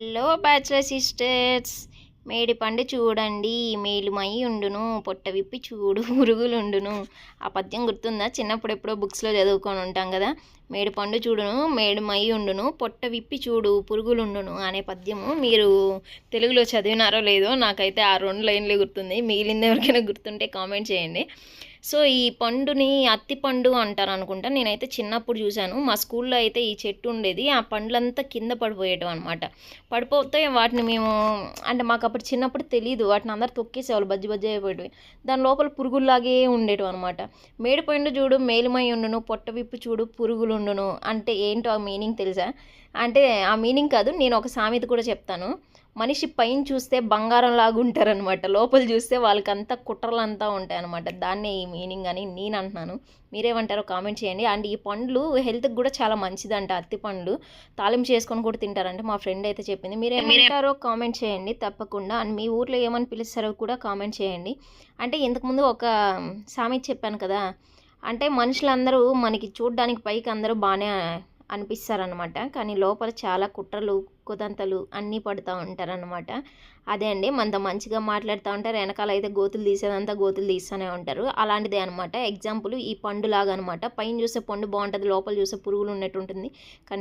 Hello bachelor sisters మేడి పండు చూడండి మేలుమై ఉండును పొట్ట విప్పి చూడు పురుగులుండును ఆ పద్యం గుర్తుందా? చిన్నప్పుడు ఎప్పుడో బుక్స్లో చదువుకొని ఉంటాం కదా. మేడు పండు చూడును మేడుమై ఉండును పొట్ట విప్పి చూడు పురుగులుండును అనే పద్యము మీరు తెలుగులో చదివినారో లేదో నాకైతే ఆ రెండు లైన్లే గుర్తుంది. మిగిలింది ఎవరికైనా గుర్తుంటే కామెంట్ చేయండి. సో ఈ పండుని అత్తి పండు అంటారు అనుకుంటా. నేనైతే చిన్నప్పుడు చూశాను. మా స్కూల్లో అయితే ఈ చెట్టు ఉండేది. ఆ పండ్లంతా కింద పడిపోయేటం అనమాట పడిపోతే వాటిని మేము అంటే మాకు అప్పుడు చిన్నప్పుడు తెలియదు వాటిని అందరు తొక్కేసేవాళ్ళు బజ్జి బజ్జి అయిపోయేవి దాని లోపల పురుగుల్లాగే ఉండేటం అనమాట మేడిపండు చూడు మేలుమై ఉండును పొట్ట విప్పి చూడు పురుగులు ఉండును అంటే ఏంటో ఆ మీనింగ్ తెలుసా? అంటే ఆ మీనింగ్ కాదు నేను ఒక సామెత కూడా చెప్తాను. మనిషి పైన చూస్తే బంగారం లాగా ఉంటారనమాట లోపల చూస్తే వాళ్ళకంతా కుట్రలంతా ఉంటాయి అనమాట దాన్నే ఈ మీనింగ్ అని నేను అంటున్నాను. మీరేమంటారో కామెంట్ చేయండి. అండ్ ఈ పండ్లు హెల్త్కి కూడా చాలా మంచిదంట. అత్తి పండ్లు తాలింపు చేసుకొని కూడా తింటారంటే మా ఫ్రెండ్ అయితే చెప్పింది. మీరేమంటారో కామెంట్ చేయండి తప్పకుండా. అండ్ మీ ఊర్లో ఏమని పిలుస్తారో కూడా కామెంట్ చేయండి. అంటే ఇంతకుముందు ఒక సామెత చెప్పాను కదా అంటే మనుషులందరూ మనకి చూడడానికి పైకి అందరూ బాగానే అనిపిస్తారనమాట కానీ లోపల చాలా కుట్రలు కుదంతలు అన్నీ పడుతూ ఉంటారనమాట అదే అండి మనతో మంచిగా మాట్లాడుతూ ఉంటారు వెనకాల అయితే గోతులు తీసేదంతా గోతులు తీస్తూనే ఉంటారు. అలాంటిదే అనమాట ఎగ్జాంపుల్ ఈ పండు లాగా అనమాట పైన చూసే పండు బాగుంటుంది లోపల చూసే పురుగులు ఉన్నట్టు ఉంటుంది. కానీ